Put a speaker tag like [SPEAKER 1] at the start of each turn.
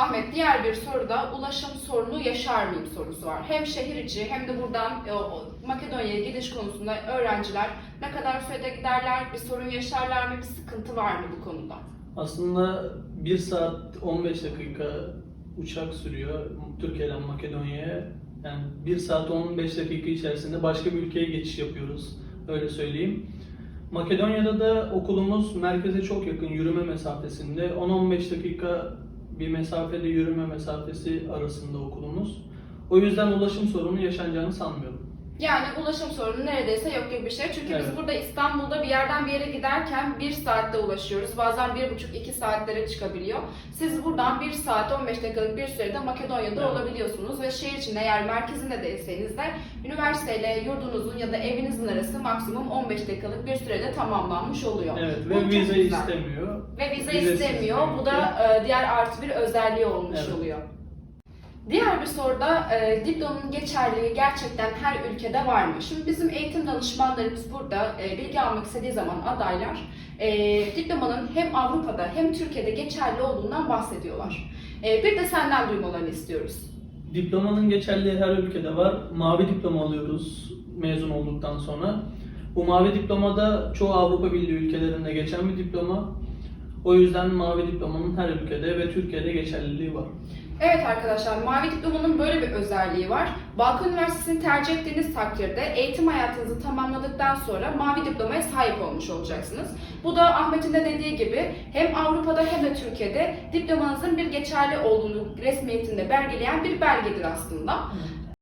[SPEAKER 1] Ahmet diğer bir soruda ulaşım sorunu yaşar mıyım sorusu var. Hem şehir içi hem de buradan e, Makedonya'ya gidiş konusunda öğrenciler ne kadar sürede giderler, bir sorun yaşarlar mı, bir sıkıntı var mı bu konuda?
[SPEAKER 2] Aslında 1 saat 15 dakika uçak sürüyor Türkiye'den Makedonya'ya. Yani 1 saat 15 dakika içerisinde başka bir ülkeye geçiş yapıyoruz. Öyle söyleyeyim. Makedonya'da da okulumuz merkeze çok yakın yürüme mesafesinde. 10-15 dakika bir mesafede yürüme mesafesi arasında okulumuz. O yüzden ulaşım sorunu yaşanacağını sanmıyorum.
[SPEAKER 1] Yani ulaşım sorunu neredeyse yok gibi bir şey. Çünkü
[SPEAKER 2] Evet.
[SPEAKER 1] biz burada İstanbul'da bir yerden bir yere giderken bir saatte ulaşıyoruz. Bazen bir buçuk iki saatlere çıkabiliyor. Siz buradan bir saat 15 dakikalık bir sürede Makedonya'da
[SPEAKER 2] Evet.
[SPEAKER 1] olabiliyorsunuz ve şehir içinde eğer merkezinde değilseniz de üniversiteyle yurdunuzun ya da evinizin arası maksimum 15 dakikalık bir sürede tamamlanmış oluyor.
[SPEAKER 2] Evet ve vize istemiyor.
[SPEAKER 1] Ve vize istemiyor.
[SPEAKER 2] bir
[SPEAKER 1] Bu da e, diğer artı bir özelliği olmuş
[SPEAKER 2] Evet.
[SPEAKER 1] oluyor. Diğer bir soruda e, diplomanın geçerliliği gerçekten her ülkede var mı? Şimdi bizim eğitim danışmanlarımız burada e, bilgi almak istediği zaman adaylar e, diplomanın hem Avrupa'da hem Türkiye'de geçerli olduğundan bahsediyorlar. E, bir de senden duymalarını istiyoruz.
[SPEAKER 2] Diplomanın geçerliği her ülkede var. Mavi diploma alıyoruz mezun olduktan sonra. Bu mavi diplomada çoğu Avrupa Birliği ülkelerinde geçen bir diploma. O yüzden mavi diplomanın her ülkede ve Türkiye'de geçerliliği var.
[SPEAKER 1] Evet arkadaşlar, Mavi Diploma'nın böyle bir özelliği var. Balkan Üniversitesi'ni tercih ettiğiniz takdirde eğitim hayatınızı tamamladıktan sonra Mavi Diploma'ya sahip olmuş olacaksınız. Bu da Ahmet'in de dediği gibi hem Avrupa'da hem de Türkiye'de diplomanızın bir geçerli olduğunu resmiyetinde belgeleyen bir belgedir aslında.